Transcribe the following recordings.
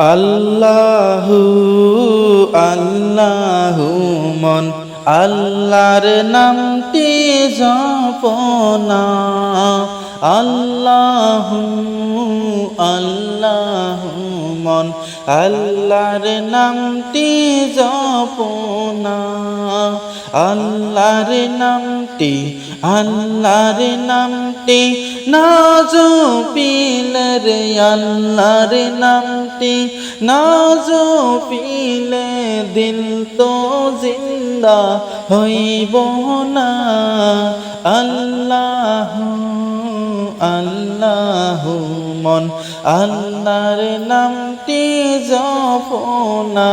আল্লাহু আল্লাহু মন আল্লাহর নামটি জপনা। আল্লাহু আল্লাহু মন আল্লাহর নামটি জপনা। আল্লাহর নামটি আল্লাহর নামটি না জপিলে রে আল্লাহর নামটি না জপিলে দিল তো জিন্দা হইব না। আল্লাহ আল্লাহ মন, আল্লাহর নামটি জপনা।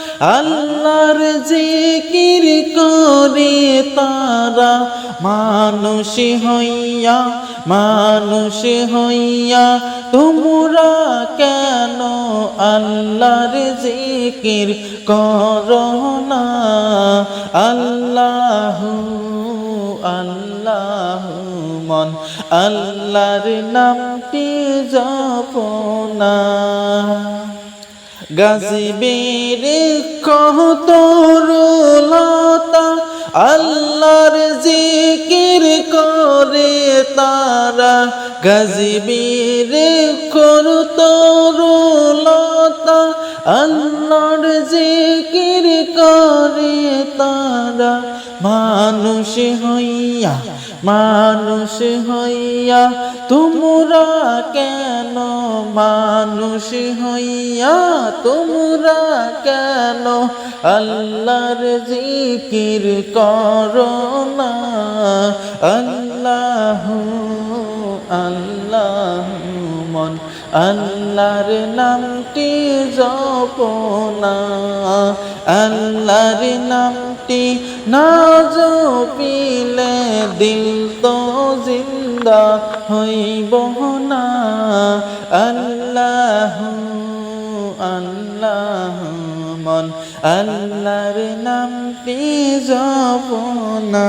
আল্লাহর জিকির করে তারা মানুষ হইয়া মানুষ হইয়া, তোমরা কেন আল্লাহর জিকির করো না? আল্লাহ আল্লাহ মন, আল্লাহর নামটি জপনা। গাজিবের কহতরুলতা আল্লাহর জিকির করে তারা। গাজিবের করতরুলতা আল্লাহর জিকির করে তারা। মানুষ হইয়া মানুষ হইয়া, তোমরা কেন মানুষ হইয়া তোমরা কেন আল্লাহর জিকির করো না? আল্লাহ আল্লাহ মন, আল্লাহর নামটি জপনা আল্লাহর নামটি না জপিলে দিল তো জিন্দা হইব না। আল্লাহ আল্লাহ মন। আল্লাহর নামটি জপনা।